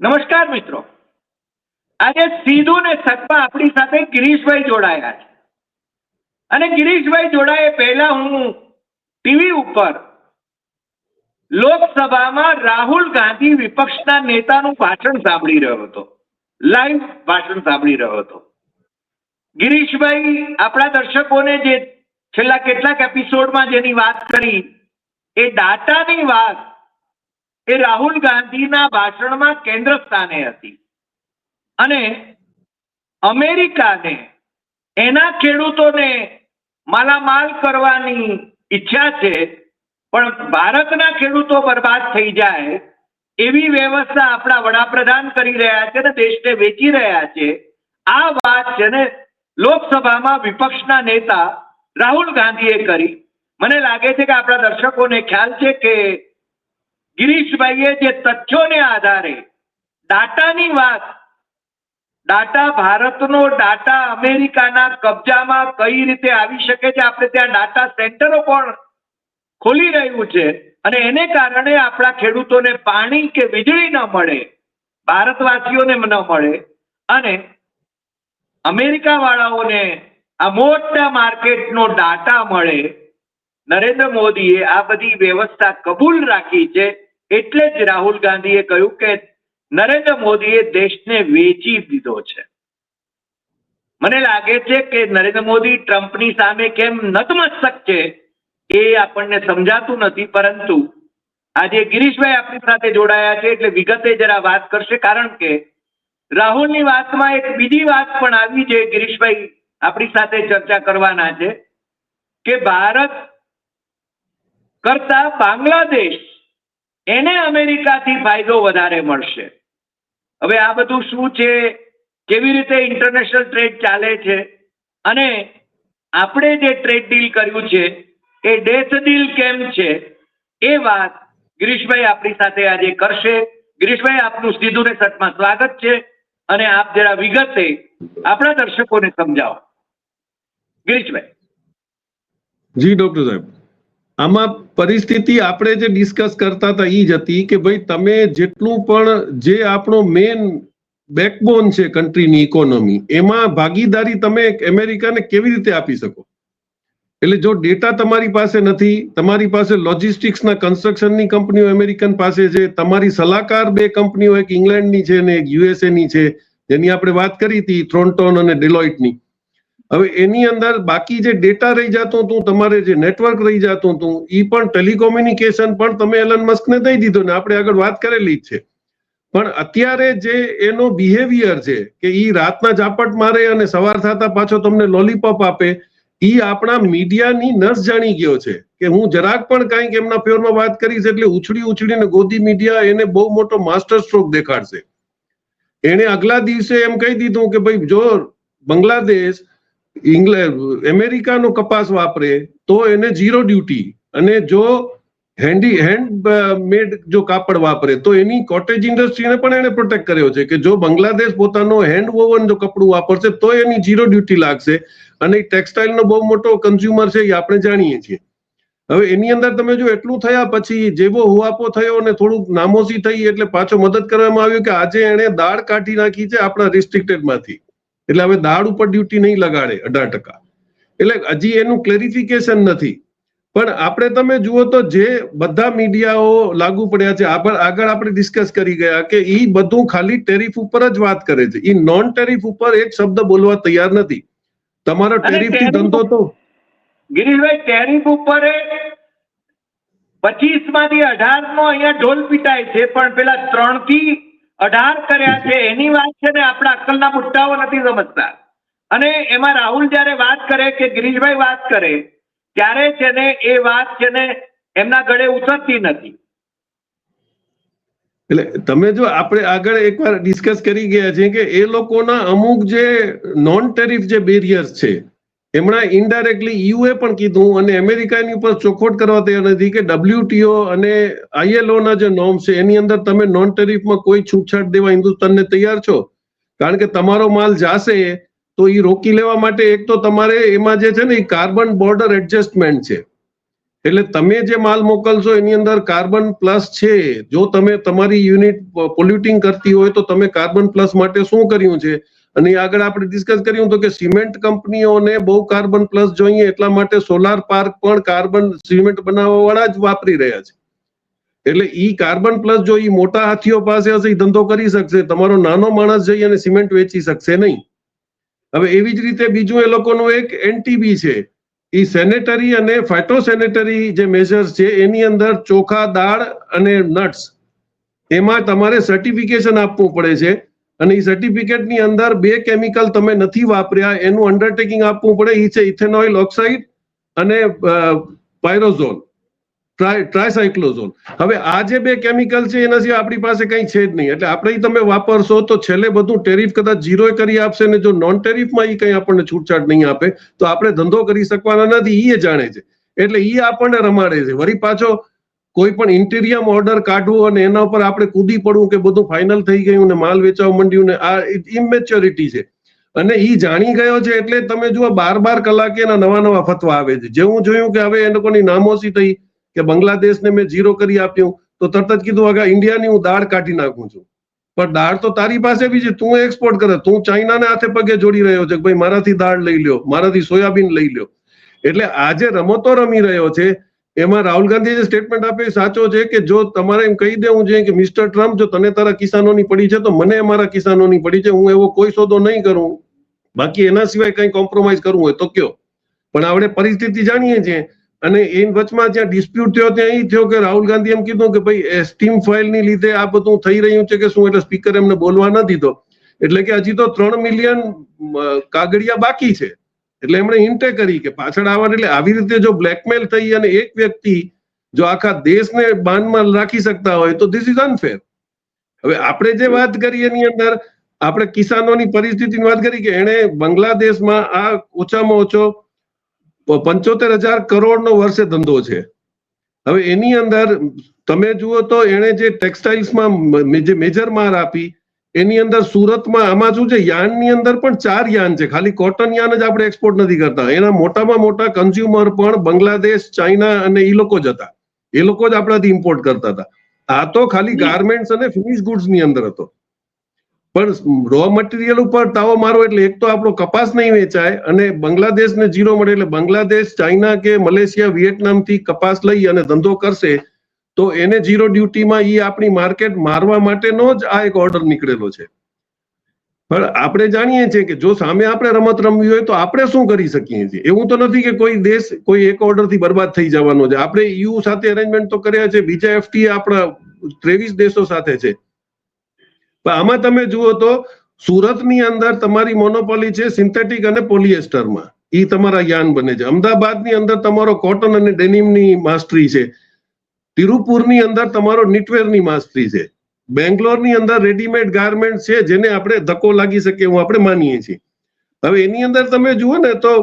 નમસ્કાર મિત્રો. આજે સીધું ને સતમાં આપણી સાથે ગિરીશભાઈ જોડાયા છે. અને ગિરીશભાઈ જોડાય પહેલા હું ટીવી ઉપર લોકસભામાં રાહુલ ગાંધી વિપક્ષના નેતાનું ભાષણ સાંભળી રહ્યો હતો. લાઈવ ભાષણ સાંભળી રહ્યો હતો. ગિરીશભાઈ, આપણા દર્શકોને જે છેલ્લા કેટલાક એપિસોડમાં જેની વાત કરી, એ ડાટાની વાત એ રાહુલ ગાંધીના ભાષણમાં કેન્દ્ર સ્થાને હતી. અને અમેરિકાને, એના ખેડૂતોને માલામાલ કરવાની ઈચ્છા છે, પણ ભારતના ખેડૂતો બરબાદ થઈ જાય, એવી વ્યવસ્થા આપણા વડાપ્રધાન કરી રહ્યા છે અને દેશને વેચી રહ્યા છે. આ વાત છે ને લોકસભામાં વિપક્ષના નેતા રાહુલ ગાંધીએ કરી. મને લાગે છે કે આપણા દર્શકોને ખ્યાલ છે કે ગિરીશભાઈએ જે તથ્યોને આધારે ડાટાની વાત, ડાટા ભારતનો ડાટા અમેરિકાના કબજામાં કઈ રીતે આવી શકે છે, આપણે ત્યાં ડાટા સેન્ટરો પણ ખોલી રહ્યું છે અને એને કારણે આપણા ખેડૂતોને પાણી કે વીજળી ન મળે, ભારતવાસીઓને ન મળે અને અમેરિકા વાળાઓને આ મોટા માર્કેટનો ડાટા મળે. નરેન્દ્ર મોદીએ આ બધી વ્યવસ્થા કબૂલ રાખી છે. એટલે જ રાહુલ ગાંધીએ કહ્યું કે નરેન્દ્ર મોદીએ દેશને વેચી દીધો છે. મને લાગે છે કે નરેન્દ્ર મોદી ટ્રમ્પની સામે કેમ નતમસ્તક છે એ આપણને સમજાતું નથી, પરંતુ આજે ગિરીશભાઈ આપણી સાથે જોડાયા છે એટલે વિગતે જરા વાત કરશે, કારણ કે રાહુલની વાતમાં એક બીજી વાત પણ આવી છે ગિરીશભાઈ આપણી સાથે ચર્ચા કરવાના છે, કે ભારત કરતા બાંગ્લાદેશ એને અમેરિકાથી ફાયદો વધારે મળશે. હવે આ બધું શું છે? કેવી રીતે ઇન્ટરનેશનલ ટ્રેડ ચાલે છે? અને આપણે જે ટ્રેડ ડીલ કર્યું છે, એ ડેથ ડીલ કેમ છે? એ વાત ગિરીશભાઈ આપણી સાથે આજે કરશે. ગિરીશભાઈ, આપનું સીધું ને સટમાં સ્વાગત છે. અને આપ જરા વિગતે આપણા દર્શકોને સમજાવો. ગિરીશભાઈ. જી, ડોક્ટર સાહેબ. આમાં પરિસ્થિતિ આપણે જે ડિસ્કસ કરતા હતા એ જ હતી કે ભાઈ તમે જેટલું પણ જે આપણો મેન બેકબોન છે કન્ટ્રીની ઇકોનોમી એમાં ભાગીદારી તમે અમેરિકાને કેવી રીતે આપી શકો? એટલે જો ડેટા તમારી પાસે નથી, તમારી પાસે લોજિસ્ટિક્સના કન્સ્ટ્રક્શનની કંપનીઓ અમેરિકન પાસે છે, તમારી સલાહકાર બે કંપનીઓ એક ઇંગ્લેન્ડની છે ને એક યુએસએ ની છે, જેની આપણે વાત કરી હતી થ્રોન્ટોન અને ડેલોઇટની હવે એની અંદર બાકી જે ડેટા રહી જતો હતું, તમારે જે નેટવર્ક રહી જતું હતું એ પણ ટેલિકોમ્યુનિકેશન પણ તમે એલન મસ્કને દઈ દીધું ને આપણે આગળ વાત કરેલી જ છે. પણ અત્યારે જે એનો બિહેવિયર છે કે એ રાતના ઝાપટ મારે અને સવાર થતા પાછો તમને લોલીપોપ આપે, ઈ આપણા મીડિયાની નસ જાણી ગયો છે કે હું જરાક પણ કાંઈક એમના ફેવરમાં વાત કરીશ એટલે ઉછળી ઉછળીને ગોદી મીડિયા એને બહુ મોટો માસ્ટર સ્ટ્રોક દેખાડશે. એણે આગલા દિવસે એમ કહી દીધું કે ભાઈ જો બાંગ્લાદેશ ઇંગ્લેન્ડ, અમેરિકાનો કપાસ વાપરે તો એને ઝીરો ડ્યુટી અને જો હેન્ડી હેન્ડ મેડ જો કાપડ વાપરે તો એની કોટેજ ઇન્ડસ્ટ્રીને પણ એને પ્રોટેક્ટ કર્યો છે કે જો બાંગ્લાદેશ પોતાનો હેન્ડ વોવન જો કપડું વાપરશે તો એની ઝીરો ડ્યુટી લાગશે. અને ટેક્સટાઇલનો બહુ મોટો કન્ઝ્યુમર છે એ આપણે જાણીએ છીએ. હવે એની અંદર તમે જો એટલું થયા પછી જેવો હુઆપો થયો અને થોડુંક નામોસી થઈ એટલે પાછો મદદ કરવામાં આવ્યો કે આજે એણે દાળ કાઢી નાખી છે આપણા રિસ્ટ્રિક્ટેડમાંથી એટલે હવે દાળ ઉપર ડ્યુટી નહીં લગાડે અઢાર ટકા. એટલે હજી એનું ક્લેરિફિકેશન નથી. પણ આપણે તમે જુઓ તો જે બધા મીડિયાઓ લાગુ પડ્યા છે આગળ આગળ આપણે ડિસ્કસ કરી ગયા કે એ બધું ખાલી ટેરિફ ઉપર જ વાત કરે છે. ઈ નોન ટેરિફ ઉપર એક શબ્દ બોલવા તૈયાર નથી. તમારો ટેરિફથી ધંધો તો? ગિરીશભાઈ ટેરિફ ઉપર પચીસમાંથી અઢાર નો અહીંયા ઢોલ પીટાય છે પણ પેલા ત્રણથી અઢાર કર્યા છે, એની વાત છે ને આપણા અક્કલના મુદ્દાઓ નથી સમજતા. અને એમાં રાહુલ જયારે વાત કરે કે ગિરીશભાઈ વાત કરે, ત્યારે છે ને એ વાત છે ને એમના ગળે ઉતરતી નથી. એટલે તમે જો આપણે આગળ એકવાર ડિસ્કસ કરી ગયા છે કે એ લોકોના અમુક જે નોન ટેરિફ જે બેરિયર્સ છે એમણે ઇનડાયરેક્ટલી યુએ પણ કીધું અને અમેરિકાની ઉપર ચોખવટ કરવા તૈયાર નથી કે ડબલ્યુટીઓ અને આઈએલઓ ના જે નોર્મ છે, એની અંદર તમે નોન ટેરિફમાં કોઈ છૂટછાટ દેવા હિન્દુસ્તાનને તૈયાર છો? કારણ કે તમારો માલ જાશે તો એ રોકી લેવા માટે એક તો તમારે એમાં જે છે ને એ કાર્બન બોર્ડર એડજસ્ટમેન્ટ છે. એટલે તમે જે માલ મોકલશો, એની અંદર કાર્બન પ્લસ છે. જો તમે તમારી યુનિટ પોલ્યુટિંગ કરતી હોય તો તમે કાર્બન પ્લસ માટે શું કર્યું છે? અને આગળ આપણે ડિસ્કસ કર્યું તો કે સિમેન્ટ કંપનીઓને બહુ કાર્બન પ્લસ જોઈએ એટલા માટે સોલાર પાર્ક પણ કાર્બન સિમેન્ટ બનાવવા વાળા જ વાપરી રહ્યા છે. એટલે ઈ કાર્બન પ્લસ જો ઈ મોટા હાથીઓ પાસે હશે એ ધંધો કરી શકશે. તમારો નાનો માણસ જઈ અને સિમેન્ટ વેચી શકશે નહીં. હવે એવી જ રીતે બીજું એ લોકોનું એક એનટીબી છે. એ સેનેટરી અને ફાઇટોસેનેટરી જે મેજર્સ છે, એની અંદર ચોખા, દાળ અને નટ્સ એમાં તમારે સર્ટિફિકેશન આપવું પડે છે. અને એ સર્ટિફિકેટની અંદર બે કેમિકલ તમે નથી વાપર્યા, એનું અંડરટેકિંગ આપવું પડે. એ છે ઇથેનોઇલ ઓક્સાઇડ અને પાયરોઝોલ, ટ્રાય હવે આ જે બે કેમિકલ છે, એના સિવાય આપણી પાસે કંઈ છે જ નહીં. એટલે આપણે તમે વાપરશો તો છેલ્લે બધું ટેરિફ કદાચ ઝીરો કરી આપશે ને જો નોન ટેરિફમાં એ કંઈ આપણને છૂટછાટ નહીં આપે, તો આપણે ધંધો કરી શકવાના નથી. એ જાણે છે. એટલે એ આપણને રમાડે છે. વળી પાછો કોઈ પણ ઇન્ટિરિયમ ઓર્ડર કાઢવો અને એના ઉપર આપણે કૂદી પડવું કે બધું ફાઇનલ થઈ ગયું ને માલ વેચાવા માંડ્યું ને, આ ઇમેચ્યોરિટી છે. અને એ જાણી ગયો છે એટલે તમે જુઓ બાર બાર કલાકે એના નવા નવા ફતવા આવે છે. જેવું જોયું કે હવે એ લોકોની નામોસી થઈ કે બાંગ્લાદેશને મેં ઝીરો કરી આપ્યું, તો તરત જ કીધું કે ઇન્ડિયાની હું દાળ કાઢી નાખું છું. પણ દાળ તો તારી પાસે બી છે, તું એક્સપોર્ટ કરે, તું ચાઇનાને હાથે પગે જોડી રહ્યો છે કે ભાઈ મારાથી દાળ લઈ લ્યો, મારાથી સોયાબીન લઈ લ્યો. એટલે આજે રમતો રમી રહ્યો છે એમાં રાહુલ ગાંધીએ જે સ્ટેટમેન્ટ આપ્યું સાચો છે કે જો તમારે એમ કહી દેવું જોઈએ કે મિસ્ટર ટ્રમ્પ જો તને તારા કિસાનોની પડી છે તો મને મારા કિસાનોની પડી છે, હું એવો કોઈ સોદો નહીં કરું. બાકી એના સિવાય કંઈ કોમ્પ્રોમાઇઝ કરવું હોય તો કયો? પણ આપણે પરિસ્થિતિ જાણીએ છીએ. અને એ વચમાં જ્યાં ડિસ્પ્યુટ થયો ત્યાં એ થયો કે રાહુલ ગાંધી એમ કીધું કે ભાઈ એસ્ટીમ ફાઇલની લીધે આ બધું થઈ રહ્યું છે કે શું? એટલે સ્પીકર એમને બોલવા ન દીધો. એટલે કે હજી તો ત્રણ મિલિયન કાગળિયા બાકી છે. એટલે એમણે હિન્ટે કરી કે પાછળ આવવાની એટલે આવી રીતે જો બ્લેકમેલ થઈ અને એક વ્યક્તિ જો આખા દેશને બાનમાં રાખી શકતા હોય તો ધીસ ઇઝ અનફેર હવે આપણે જે વાત કરી એની અંદર, આપણે કિસાનોની પરિસ્થિતિની વાત કરી કે એણે બાંગ્લાદેશમાં આ ઓછામાં ઓછો પંચોતેર હજાર કરોડનો વર્ષે ધંધો છે. હવે એની અંદર તમે જુઓ તો એણે જે ટેક્સટાઇલ્સમાં જે મેજર માર આપી એની અંદર સુરતમાં આમાં શું છે? યાનની અંદર પણ ચાર યાન છે. ખાલી કોટન યાન જ આપણે એક્સપોર્ટ નથી કરતા. એના મોટામાં મોટા કન્ઝ્યુમર પણ બાંગ્લાદેશ ચાઇના અને એ લોકો જ હતા. એ લોકો જ આપણાથી ઇમ્પોર્ટ કરતા હતા. આ તો ખાલી ગાર્મેન્ટ્સ અને ફિનિશ ગુડ્સની અંદર હતો. પણ રો મટીરિયલ ઉપર તાવો મારો એટલે એક તો આપણો કપાસ નહીં વેચાય અને બાંગ્લાદેશને જીરો મળે એટલે બાંગ્લાદેશ ચાઇના કે મલેશિયા વિયેટનામથી કપાસ લઈ અને ધંધો કરશે તો એને જીરો ડ્યુટીમાં એ આપણી માર્કેટ મારવા માટેનો જ આ એક ઓર્ડર નીકળેલો છે. પણ આપણે જાણીએ છીએ કે જો સામે આપણે રમત રમવી હોય તો આપણે શું કરી શકીએ છીએ? એવું તો નથી કે કોઈ દેશ, કોઈ એક ઓર્ડરથી બરબાદ થઈ જવાનો છે. આપણે યુ સાથે અરેન્જમેન્ટ તો કર્યા છે, બીજા એફટી આપણા ત્રેવીસ દેશો સાથે છે. પણ આમાં તમે જુઓ તો સુરતની અંદર તમારી મોનોપોલી છે સિન્થેટિક અને પોલિએસ્ટરમાં એ તમારા યાન બને છે. અમદાવાદની અંદર તમારો કોટન અને ડેનિમની માસ્ટરી છે. તિરુપુરની અંદર તમારો નીટવેરની માસ્ટરી છે. બેંગ્લોરની અંદર રેડીમેડ ગાર્મેન્ટ છે જેને આપણે ધક્કો લાગી શકે એવું આપણે માનીએ છીએ. હવે એની અંદર તમે જુઓ ને તો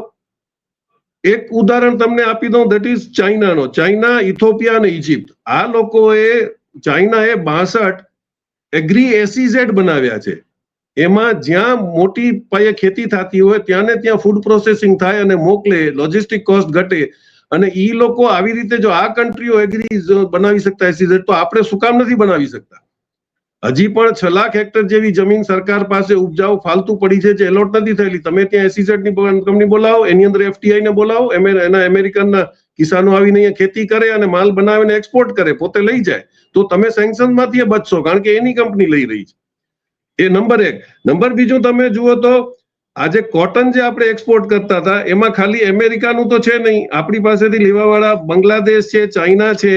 એક ઉદાહરણ તમને આપી દઉં દેટ ઇઝ ચાઇનાનો. ચાઇના, ઇથોપિયા અને ઇજિપ્ત આ લોકોએ, ચાઇનાએ બાસઠ એગ્રી એસીઝેડ બનાવ્યા છે. એમાં જ્યાં મોટી પાયે ખેતી થતી હોય, ત્યાં ને ત્યાં ફૂડ પ્રોસેસિંગ થાય અને મોકલે લોજિસ્ટિક કોસ્ટ ઘટે અને ઈ લોકો આવી રીતે જો આ કન્ટ્રીઓ એગ્રી બનાવી શકતા એસીઝેડ તો આપણે શું કામ નથી બનાવી શકતા? હજી પણ છ લાખ હેક્ટર જેવી જમીન સરકાર પાસે ઉપજાઉ ફાલતુ પડી છે જે એલોટ નથી થયેલી. તમે ત્યાં એસીઝેડની કંપની બોલાવો, એની અંદર એફટીઆઈ ને બોલાવો એના અમેરિકનના કિસાનો આવીને અહીંયા ખેતી કરે અને માલ બનાવીને એક્સપોર્ટ કરે, પોતે લઈ જાય. તો તમે સેન્કશનમાંથી બચશો, કારણ કે એની કંપની લઈ રહી છે. એ નંબર એક. નંબર બીજું તમે જુઓ તો આજે કોટન જે આપણે એક્સપોર્ટ કરતા હતા, એમાં ખાલી અમેરિકાનું તો છે નહીં. આપણી પાસેથી લેવાવાળા બાંગ્લાદેશ છે, ચાઇના છે,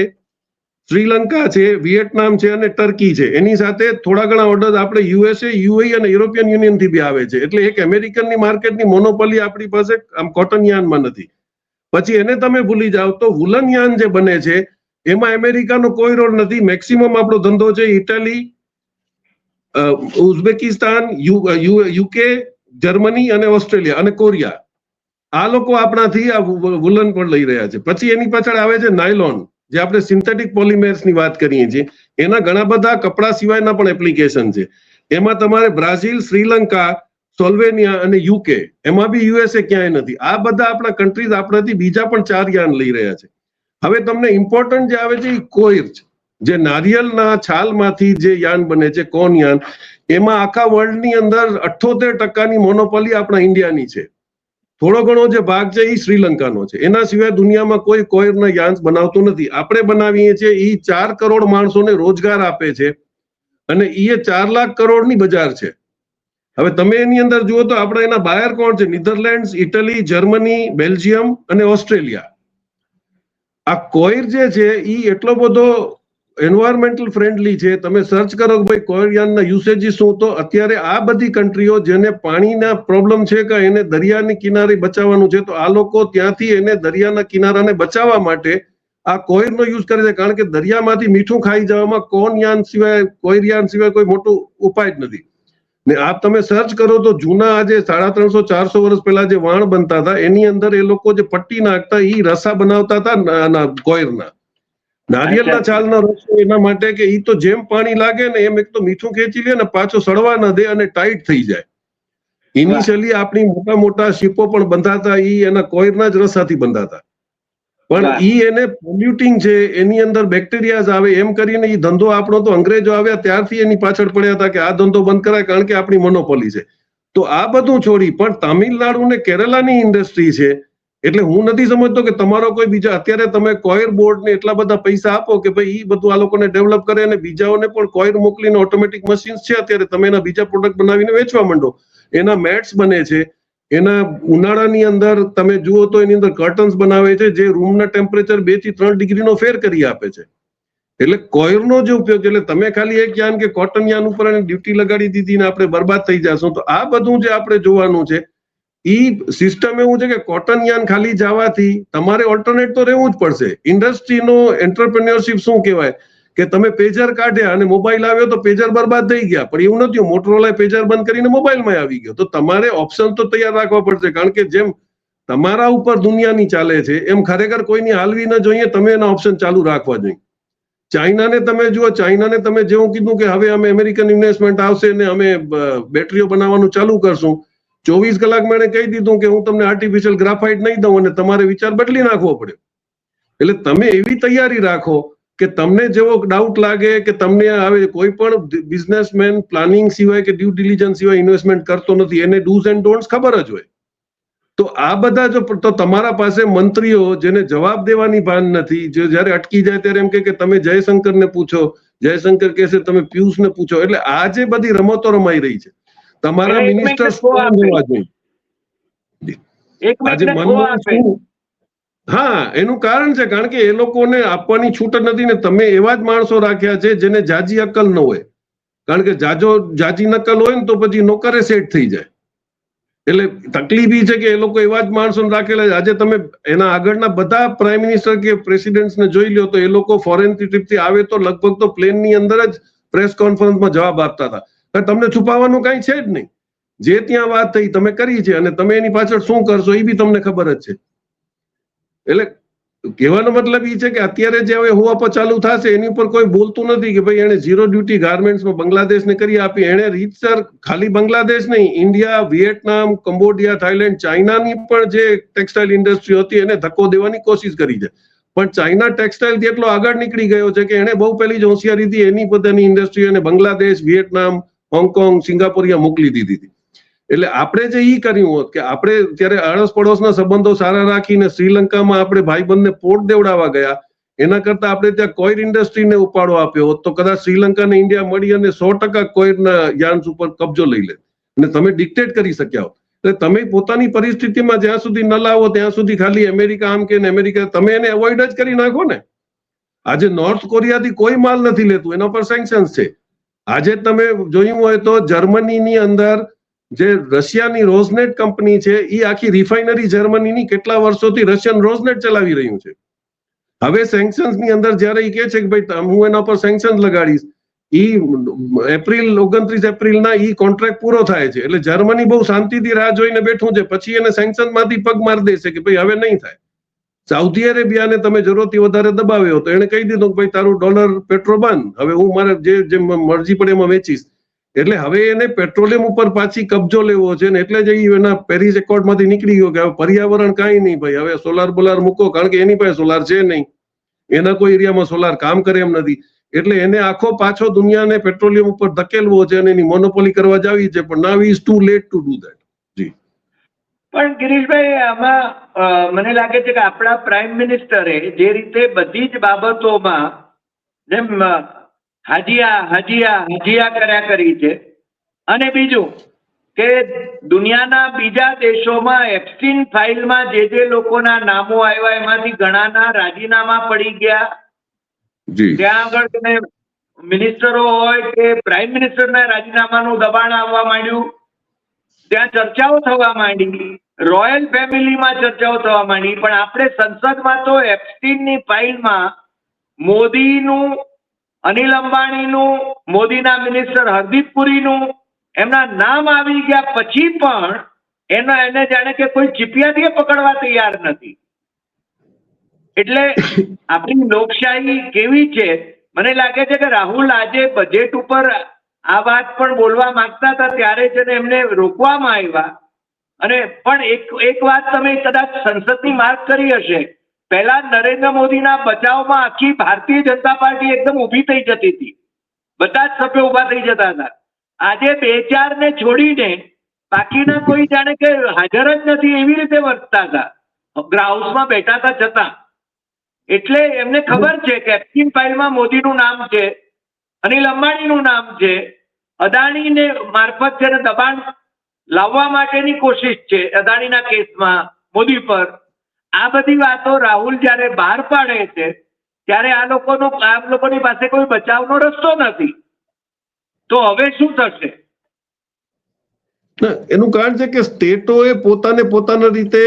શ્રીલંકા છે વિયેટનામ છે અને ટર્કી છે. એની સાથે થોડા ઘણા ઓર્ડર આપણે યુએસએ યુએ અને યુરોપિયન યુનિયનથી બી આવે છે. એટલે એક અમેરિકનની માર્કેટની મોનોપોલી આપણી પાસે આમ કોટન યાનમાં નથી. પછી એને તમે ભૂલી જાઓ તો વુલન યાન જે બને છે, એમાં અમેરિકાનો કોઈ રોલ નથી. મેક્સિમમ આપણો ધંધો છે ઇટાલી ઉઝબેકિસ્તાન યુકે જર્મની અને ઓસ્ટ્રેલિયા અને કોરિયા. આ લોકો આપણાથી આ વુલન પણ લઈ રહ્યા છે. પછી એની પાછળ આવે છે નાયલોન, જે આપણે સિન્થેટિક પોલિમેર્સની વાત કરીએ છીએ. એના ઘણા બધા કપડા સિવાયના પણ એપ્લિકેશન છે. એમાં તમારે બ્રાઝિલ, શ્રીલંકા, સોલ્વેનિયા અને યુકે, એમાં બી યુએસએ ક્યાંય નથી. આ બધા આપણા કન્ટ્રીઝ આપણાથી બીજા પણ ચાર યાન લઈ રહ્યા છે. હવે તમને ઇમ્પોર્ટન્ટ જે આવે છે એ કોઈર છે. જે નારિયેલના છાલમાંથી જે યાન બને છે, કોન યાન એમાં આખા વર્લ્ડની અંદર અઠ્ઠોતેર ટકાની મોનોપોલી આપણા ઇન્ડિયાની છે. થોડો ઘણો જે ભાગ છે એ શ્રીલંકાનો છે. એના સિવાય દુનિયામાં કોઈ કોઈરના યાંસ બનાવતું નથી. આપણે બનાવીએ છીએ એ ચાર કરોડ માણસોને રોજગાર આપે છે અને એ ચાર લાખ કરોડની બજાર છે. હવે તમે એની અંદર જુઓ તો આપણે એના બાયર કોણ છે? નીધરલેન્ડ ઇટલી, જર્મની, બેલ્જિયમ અને ઓસ્ટ્રેલિયા. આ કોઈર જે છે એ એટલો બધો એન્વાયરમેન્ટલ ફ્રેન્ડલી છે. તમે સર્ચ કરો કે ભાઈ કોરિયાનના યુસેજીસ શું? તો અત્યારે આ બધી કન્ટ્રીઓ જેને પાણીના પ્રોબ્લેમ છે કે એને દરિયાની કિનારે બચાવવાનું છે, તો આ લોકો ત્યાંથી એને દરિયાના કિનારાને બચાવવા માટે આ કોયરનો યુઝ કરે છે. કારણ કે દરિયામાંથી મીઠું ખાઈ જવામાં કોન યાન સિવાય કોયરિયાન સિવાય કોઈ મોટું ઉપાય જ નથી. ને આપ તમે સર્ચ કરો તો જૂના આજે સાડા ત્રણસો, ચારસો વર્ષ પહેલા જે વાણ બનતા હતા, એની અંદર એ લોકો જે પટ્ટી નાખતા એ રસા બનાવતા હતા ના- આના કોઈરના નારિયેળના. છાલનો રસો એના માટે કે એ તો જેમ પાણી લાગે ને એમ એક તો મીઠું ખેંચી લે ને પાછો સડવા ન દે અને ટાઈટ થઈ જાય. ઇનિશિયલી આપણી મોટા મોટા શિપો પણ બંધાતા ઈ એના કોઈરના જ રસાથી બંધાતા. પણ ઈ એને પોલ્યુટિંગ છે એની અંદર બેક્ટેરિયાઝ આવે એમ કરીને એ ધંધો આપણો તો અંગ્રેજો આવ્યા ત્યારથી એની પાછળ પડ્યા હતા કે આ ધંધો બંધ કરાય કારણ કે આપણી મોનોપોલી છે. તો આ બધું છોડી પણ તામિલનાડુ ને કેરલાની ઇન્ડસ્ટ્રી છે એટલે હું નથી સમજતો કે તમારો કોઈ બીજા, અત્યારે તમે કોયર બોર્ડને એટલા બધા પૈસા આપો કે ભાઈ એ બધું આ લોકોને ડેવલપ કરે અને બીજાઓને પણ કોયર મોકલીને ઓટોમેટિક મશીન્સ છે અત્યારે, તમે એના બીજા પ્રોડક્ટ બનાવીને વેચવા માંડો. એના મેટ્સ બને છે, એના ઉનાળાની અંદર તમે જુઓ તો એની અંદર કર્ટન્સ બનાવે છે, જે રૂમના ટેમ્પરેચર બેથી ત્રણ ડિગ્રીનો ફેર કરી આપે છે. એટલે કોયરનો જે ઉપયોગ, એટલે તમે ખાલી એક યાન કે કોટન યાન ઉપર ડ્યુટી લગાડી દીધી ને આપણે બરબાદ થઈ જશું, તો આ બધું જે આપણે જોવાનું છે ઈ સિસ્ટમ એવું છે કે કોટન યાન ખાલી જવાથી તમારે ઓલ્ટરનેટ તો રહેવું જ પડશે. ઇન્ડસ્ટ્રીનો એન્ટરપ્રેન્યોરશિપ શું કહેવાય? કે તમે પેજર કાઢ્યા અને મોબાઈલ આવ્યો તો પેજર બરબાદ થઈ ગયા. પણ એવું નથી મોટરોલા પેજર બંધ કરીને મોબાઈલમાં આવી ગયો. તો તમારે ઓપ્શન તો તૈયાર રાખવા પડશે. કારણ કે જેમ તમારા ઉપર દુનિયાની ચાલે છે, એમ ખરેખર કોઈની હાલવી ન જોઈએ. તમે એના ઓપ્શન ચાલુ રાખવા જોઈએ. ચાઇનાને તમે જુઓ, ચાઇનાને તમે જેવું કીધું કે હવે અમે અમેરિકન ઇન્વેસ્ટમેન્ટ આવશે ને અમે બેટરીઓ બનાવવાનું ચાલુ કરશું. ચોવીસ કલાકમાં એને કહી દીધું કે હું તમને આર્ટિફિશિયલ ગ્રાફાઇટ નહીં દઉં અને તમારે વિચાર બદલી નાખવો પડ્યો. એટલે તમે એવી તૈયારી રાખો કે તમને જેવો ડાઉટ લાગે કે તમને આવે કોઈ પણ બિઝનેસમેન પ્લાનિંગ સિવાય કે ડ્યુ ડિલિજન્સ સિવાય ઇન્વેસ્ટમેન્ટ કરતો નથી, એને ડૂઝ એન્ડ ડોન્ટ્સ ખબર જ હોય. તો આ બધા જો તો તમારા પાસે મંત્રીઓ જેને જવાબ દેવાની ભાન નથી, જે જ્યારે અટકી જાય ત્યારે એમ કે તમે જયશંકરને પૂછો, જયશંકર કહેશે તમે પિયુષને પૂછો. એટલે આ જે બધી રમતો રમાઈ રહી છે તમારા મિનિસ્ટર આપે. હોવા જોઈએ? આજે મનમોહન હા એનું કારણ છે કારણ કે એ લોકોને આપવાની છૂટ નથી ને તમે એવા જ માણસો રાખ્યા છે જેને જાજી અકલ ન હોય. કારણ કે જાજો જાજી નકલ હોય ને તો પછી નોકરે સેટ થઈ જાય. એટલે તકલીફ ઈ છે કે એ લોકો એવા જ માણસો રાખેલા આજે તમે એના આગળના બધા પ્રાઇમ મિનિસ્ટર કે પ્રેસિડેન્ટ્સને જોઈ લો તો એ લોકો ફોરેન ટ્રીપથી આવે તો લગભગ તો પ્લેનની અંદર જ પ્રેસ કોન્ફરન્સમાં જવાબ આપતા હતા. તમને છુપાવવાનું કઈ છે જ નહીં. જે ત્યાં વાત થઈ તમે કરી છે અને તમે એની પાછળ શું કરશો એ બી તમને ખબર જ છે. એટલે કહેવાનો મતલબ એ છે કે અત્યારે જે હવે હોવા ચાલુ થશે, એની ઉપર કોઈ બોલતું નથી કે ભાઈ એને ઝીરો ડ્યુટી ગાર્મેન્ટ્સમાં બાંગ્લાદેશને કરી આપી. એણે રીતસર ખાલી બાંગ્લાદેશ નહીં, ઇન્ડિયા વિયેટનામ કંબોડિયા થાઈલેન્ડ ચાઇનાની પણ જે ટેક્સટાઇલ ઇન્ડસ્ટ્રી હતી એને ધક્કો દેવાની કોશિશ કરી છે. પણ ચાઇના ટેક્સટાઇલથી એટલો આગળ નીકળી ગયો છે કે એણે બહુ પહેલી જ હોશિયારી હતી એની પોતાની ઇન્ડસ્ટ્રી અને બાંગ્લાદેશ વિયેટનામ હોંગકોંગ, સિંગાપોરિયા મોકલી દીધી હતી. એટલે આપણે જે ઈ કર્યું હોત કે આપણે ત્યારે આડોશ પડોશના સંબંધો સારા રાખીને શ્રીલંકામાં આપણે ભાઈબંધને પોટ દેવડાવવા ગયા, એના કરતા આપણે ત્યાં કોઈર ઇન્ડસ્ટ્રીને ઉપાડો આપ્યો હોત, તો કદાચ શ્રીલંકા ને ઇન્ડિયા મળી અને સો ટકા કોઈરના યાન્સ ઉપર કબજો લઈ લે અને તમે ડિક્ટેટ કરી શક્યા હોત. એટલે તમે પોતાની પરિસ્થિતિમાં જ્યાં સુધી ન લાવો, ત્યાં સુધી ખાલી અમેરિકા આમ કે અમેરિકા, તમે એને અવોઇડ જ કરી નાખો ને. આજે નોર્થ કોરિયાથી કોઈ માલ નથી લેતું, એના પર સેન્કશન્સ છે. આજે તમે જોયું હોય તો જર્મનીની અંદર જે રશિયાની રોઝનેટ કંપની છે એ આખી રિફાઇનરી જર્મનીની કેટલા વર્ષોથી રશિયન રોઝનેટ ચલાવી રહ્યું છે. હવે સેન્કશન્સની અંદર જ્યારે એ કહે છે કે ભાઈ, હું એના પર સેન્કશન લગાડીશ, ઈ એપ્રિલ, ઓગણત્રીસ એપ્રિલ ના ઈ કોન્ટ્રાક્ટ પૂરો થાય છે. એટલે જર્મની બહુ શાંતિથી રાહ જોઈને બેઠું છે, પછી એને સેન્કશનમાંથી પગ મારી દેશે કે ભાઈ, હવે નહીં થાય. સાઉદી અરેબિયાને તમે જરૂરથી વધારે દબાવ્યો તો એને કહી દીધું કે ભાઈ, તારું ડોલર પેટ્રોલ બંધ. હવે હું મારે જે જે મરજી પડે એમાં વેચીશ. એટલે હવે એને પેટ્રોલિયમ ઉપર પાછી કબજો લેવો છે ને એટલે જ એના પેરિસ એકોર્ડમાંથી નીકળી ગયો કે હવે પર્યાવરણ કાંઈ નહીં ભાઈ, હવે સોલાર બોલાર મૂકો કારણ કે એની પાસે સોલાર છે નહીં. એના કોઈ એરિયામાં સોલાર કામ કરે એમ નથી. એટલે એને આખો પાછો દુનિયાને પેટ્રોલિયમ ઉપર ધકેલવો છે અને એની મોનોપોલી કરવા જાવી છે. પણ now is too late to do that પણ ગિરીશભાઈ આમાં મને લાગે છે કે આપણા પ્રાઇમ મિનિસ્ટરે જે રીતે બધી જ બાબતોમાં જેમ હાજીયા હાજીયા હાજીયા કર્યા કરી છે. અને બીજું કે દુનિયાના બીજા દેશોમાં એપ્સ્ટીન ફાઇલમાં જે જે લોકોના નામો આવ્યા એમાંથી ઘણાના રાજીનામા પડી ગયા. ત્યાં આગળ તમે મિનિસ્ટરો હોય કે પ્રાઇમ મિનિસ્ટરના રાજીનામાનું દબાણ આવવા માંડ્યું. ત્યાં ચર્ચાઓ થવા માંડી. રોયલ ફેમિલીમાં ચર્ચાઓ થવા માંડી, પણ આપણે સંસદમાં તો એપ્સ્ટીનની ફાઇલમાં મોદીનું, અનિલ અંબાણીનું, મોદીના મિનિસ્ટર હરદીપ પુરીનું, એમના નામ આવી ગયા પછી પણ એનો એને જાણે કે કોઈ ચીપિયાથી પકડવા તૈયાર નથી. એટલે આપણી લોકશાહી કેવી છે? મને લાગે છે કે રાહુલ આજે બજેટ ઉપર આ વાત પણ બોલવા માંગતા હતા, ત્યારે છે ને એમને રોકવામાં આવ્યા. અને પણ એક એક વાત તમે કદાચ સંસદની માર્ક કરી હશે. પહેલા નરેન્દ્ર મોદીના બચાવમાં આખી ભારતીય જનતા પાર્ટી એકદમ ઊભી થઈ જતી હતી. બધા જ સભ્યો ઊભા થઈ જતા હતા. આજે બે ચાર ને છોડીને બાકીના કોઈ જાણે કે હાજર જ નથી એવી રીતે વર્તતા હતા. હાઉસમાં બેઠા હતા જતા એટલે એમને ખબર છે કે એપ્સ્ટીન ફાઇલમાં મોદીનું નામ છે, અનિલ અંબાણીનું નામ છે. અદાણીને મારફત છે દબાણ લાવવા માટેની કોશિશ છે અદાણીના કેસમાં મોદી પર. આ બધી વાતો રાહુલ જ્યારે બહાર પાડે છે, ત્યારે આ લોકોનો, આ લોકોની પાસે કોઈ બચાવનો રસ્તો નથી. તો હવે શું થશે? એનું કારણ છે કે સ્ટેટોએ પોતાને પોતાના રીતે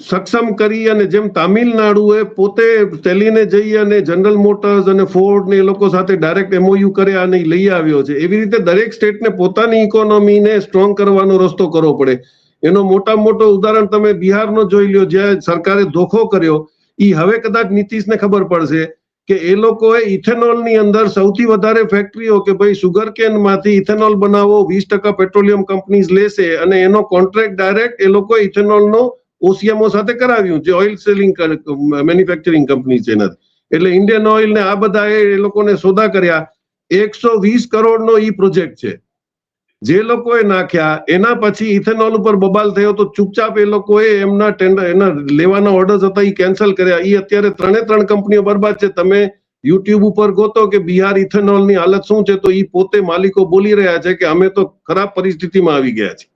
સક્ષમ કરી અને જેમ તામિલનાડુએ પોતે ચાલીને જઈ અને જનરલ મોટર્સ અને ફોર્ડ ને એ લોકો સાથે ડાયરેક્ટ એમઓયુ કર્યા અને લઈ આવ્યો છે. એવી રીતે દરેક સ્ટેટને પોતાની ઇકોનોમીને સ્ટ્રોંગ કરવાનો રસ્તો કરવો પડે. એનો મોટા મોટો ઉદાહરણ તમે બિહારનો જોઈ લ્યો, જ્યાં સરકારે ધોખો કર્યો. એ હવે કદાચ નીતિશને ખબર પડશે. કે એ લોકોએ ઇથેનોલની અંદર સૌથી વધારે ફેક્ટરીઓ કે ભાઈ સુગર કેનમાંથી ઇથેનોલ બનાવો, વીસ ટકા પેટ્રોલિયમ કંપનીઝ લેશે અને એનો કોન્ટ્રાક્ટ ડાયરેક્ટ એ લોકોએ ઇથેનોલનો ઓસીએમઓ સાથે કરાવ્યું, જે ઓઇલ સેલિંગ મેન્યુફેક્ચરિંગ કંપની છે એનાથી. એટલે ઇન્ડિયન ઓઇલ ને આ બધા એ લોકોને સોદા કર્યા. એકસો વીસ કરોડનો ઈ પ્રોજેક્ટ છે. જે લોકોએ નાખ્યા, એના પછી ઇથેનોલ ઉપર બબાલ થયો તો ચૂપચાપ એ લોકોએ એમના ટેન્ડર એના લેવાના ઓર્ડર્સ હતા એ કેન્સલ કર્યા. એ અત્યારે ત્રણે ત્રણ કંપનીઓ બરબાદ છે. તમે યુટ્યુબ ઉપર ગોતો કે બિહાર ઇથેનોલની હાલત શું છે, તો એ પોતે માલિકો બોલી રહ્યા છે કે અમે તો ખરાબ પરિસ્થિતિમાં આવી ગયા છીએ.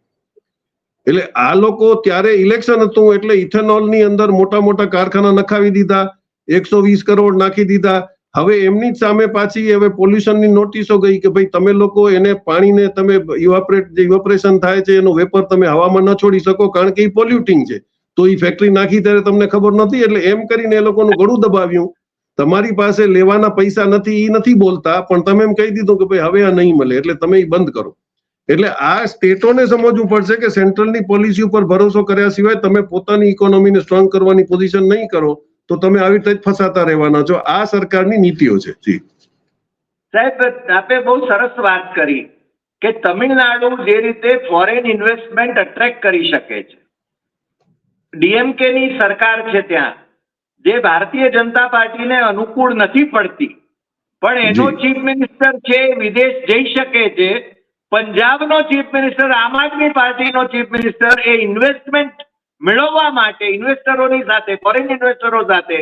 એટલે આ લોકો ત્યારે ઇલેક્શન હતું, એટલે ઇથેનોલની અંદર મોટા મોટા કારખાના નખાવી દીધા, એકસો વીસ કરોડ નાખી દીધા હવે એમની સામે પાછી હવે પોલ્યુશનની નોટિસો ગઈ કે ભાઈ તમે લોકો એને પાણીને તમે ઇવાપરેટ જે ઇવાપરેશન થાય છે, એનો વેપર તમે હવામાં ન છોડી શકો કારણ કે એ પોલ્યુટિંગ છે. તો એ ફેક્ટરી નાખી ત્યારે તમને ખબર નથી એટલે એમ કરીને એ લોકોનું ગળું દબાવ્યું. તમારી પાસે લેવાના પૈસા નથી એ નથી બોલતા, પણ તમે એમ કહી દીધું કે ભાઈ હવે આ નહીં મળે, એટલે તમે એ બંધ કરો. એટલે આ સ્ટેટોને સમજવું પડશે કે સેન્ટ્રલની પોલિસી ઉપર ભરોસો કર્યા સિવાય તમે પોતાની ઇકોનોમીને સ્ટ્રોંગ કરવાની પોઝિશન નહીં કરો. તો તમે આવી રીતે જ ફસાતા રહેવાના છો. આ સરકારની નીતિઓ છે. જી. સાહેબ આપે બહુ સરસ વાત કરી કે તમિલનાડુ જે રીતે ફોરેન ઇન્વેસ્ટમેન્ટ અટ્રેક્ટ કરી શકે છે. ડીએમકે ની સરકાર છે ત્યાં. જે ભારતીય જનતા પાર્ટીને અનુકૂળ નથી પડતી. પણ એનો ચીફ મિનિસ્ટર છે વિદેશ જઈ શકે છે. પંજાબનો ચીફ મિનિસ્ટર આમ આદમી પાર્ટીનો ચીફ મિનિસ્ટર એ ઇન્વેસ્ટમેન્ટ મેળવવા માટે ઇન્વેસ્ટરોની સાથે ફોરેન ઇન્વેસ્ટરો સાથે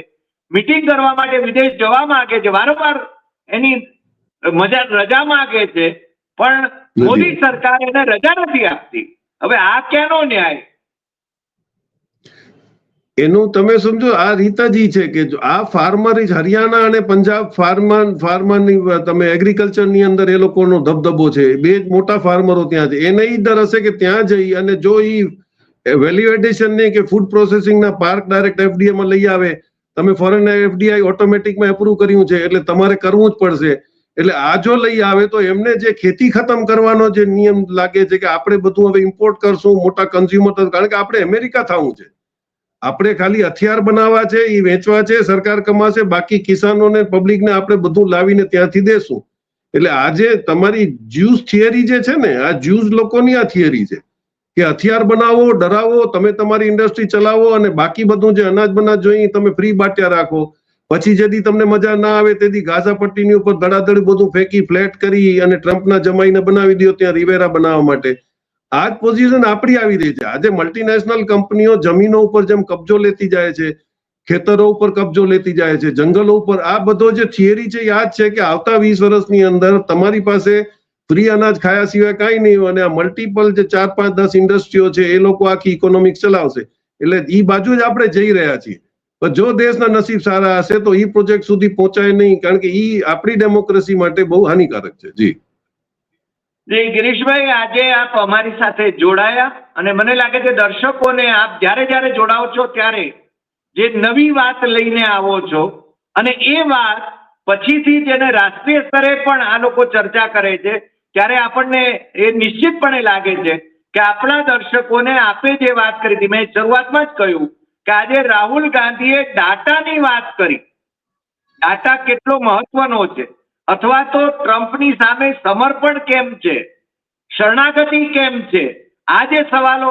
મિટિંગ કરવા માટે વિદેશ જવા માંગે છે. વારંવાર એની મજા રજા માંગે છે. પણ મોદી સરકાર એને રજા નથી આપતી. હવે આ કેનો ન્યાય? એનું તમે સમજો આ રીત જ છે કે આ ફાર્મર હરિયાણા અને પંજાબ ફાર્મર ફાર્મરની તમે એગ્રીકલ્ચરની અંદર એ લોકોનો ધબધબો છે. બે મોટા ફાર્મરો ત્યાં છે. એને ઈ ડર હશે કે ત્યાં જઈ અને જો ઈ વેલ્યુ એડિશનની કે ફૂડ પ્રોસેસિંગના પાર્ક ડાયરેક્ટ એફડીએમાં લઈ આવે, તમે ફોરેન એફડીઆઈ ઓટોમેટિકમાં એપ્રુવ કર્યું છે, એટલે તમારે કરવું જ પડશે. એટલે આ જો લઈ આવે તો એમને જે ખેતી ખતમ કરવાનો જે નિયમ લાગે છે કે આપણે બધું હવે ઇમ્પોર્ટ કરશું, મોટા કન્ઝ્યુમર કારણ કે આપણે અમેરિકા થવું છે. આપણે ખાલી હથિયાર બનાવવા છે એ વેચવા છે, સરકાર કમાશે, બાકી કિસાનોને પબ્લિકને આપણે બધું લાવીને ત્યાંથી દેશું. એટલે આજે તમારી જ્યુસ થિયરી જે છે ને, આ જ્યુસ લોકોની આ થિયરી છે. કે હથિયાર બનાવો, ડરાવો, તમે તમારી ઇન્ડસ્ટ્રી ચલાવો અને બાકી બધું જે અનાજ બનાજ જોઈએ તમે ફ્રી બાટ્યા રાખો. પછી જેથી તમને મજા ના આવે તેથી ગાઝા પટ્ટીની ઉપર ધડાધડ બધું ફેંકી ફ્લેટ કરી અને ટ્રમ્પના જમાઈને બનાવી દો ત્યાં રિવેરા બનાવવા માટે. આ જ પોઝિશન આપણી આવી રહી છે. આજે મલ્ટીનેશનલ કંપનીઓ જમીનો ઉપર જેમ કબજો લેતી જાય છે, ખેતરો ઉપર કબજો લેતી જાય છે, જંગલો ઉપર આ બધો જે થિયરી છે યાદ છે કે આવતા વીસ વર્ષની અંદર તમારી પાસે ફ્રી અનાજ ખાયા સિવાય કાંઈ નહીં અને આ મલ્ટીપલ જે ચાર પાંચ દસ ઇન્ડસ્ટ્રીઓ છે, એ લોકો આખી ઇકોનોમિક ચલાવશે. એટલે એ બાજુ જ આપણે જઈ રહ્યા છીએ. પણ જો દેશના નસીબ સારા હશે, તો એ પ્રોજેક્ટ સુધી પહોંચાય નહીં, કારણ કે એ આપણી ડેમોક્રેસી માટે બહુ હાનિકારક છે. જી. જી ગિરીશભાઈ, આજે આપ અમારી સાથે જોડાયા અને મને લાગે છે દર્શકોને આપ જ્યારે જ્યારે જોડાઓ છો ત્યારે જે નવી વાત લઈને આવો છો અને એ વાત પછીથી જેને રાષ્ટ્રીય સ્તરે પણ આ લોકો ચર્ચા કરે છે ત્યારે આપણને એ નિશ્ચિતપણે લાગે છે કે આપણા દર્શકોને આપે જે વાત કરી હતી, મેં શરૂઆતમાં જ કહ્યું કે આજે રાહુલ ગાંધીએ ડાટાની વાત કરી. ડાટા કેટલો મહત્વનો છે? અથવા તો ટ્રમ્પની સામે સમર્પણ કેમ છે? શરણાગતિ કેમ છે? આ જે સવાલો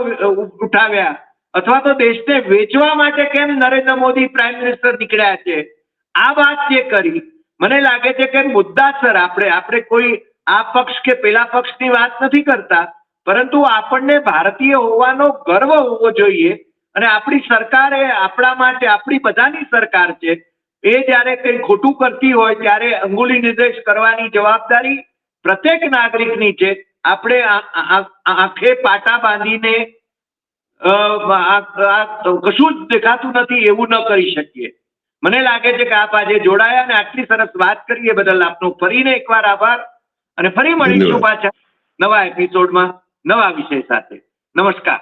ઉઠાવ્યા. અથવા તો દેશને વેચવા માટે કેમ નરેન્દ્ર મોદી પ્રાઇમ મિનિસ્ટર નીકળ્યા છે? આ વાત જે કરી, મને લાગે છે કે મુદ્દાસર આપણે આપણે કોઈ આ પક્ષ કે પેલા પક્ષની વાત નથી કરતા, પરંતુ આપણને ભારતીય હોવાનો ગર્વ હોવો જોઈએ અને આપણી સરકાર એ આપણા માટે, આપણી બધાની સરકાર છે, એ જ્યારે કંઈ ખોટું કરતી હોય ત્યારે અંગુલી નિર્દેશ કરવાની જવાબદારી પ્રત્યેક નાગરિકની છે. આપણે આંખે પાટા બાંધીને કશું જ દેખાતું નથી એવું ન કરી શકીએ. મને લાગે છે કે આપ આજે જોડાયા અને આટલી સરસ વાત કરીએ બદલ આપનો ફરીને એકવાર આભાર. અને ફરી મળીશું. પાછા નવા એપિસોડમાં નવા વિષય સાથે નમસ્કાર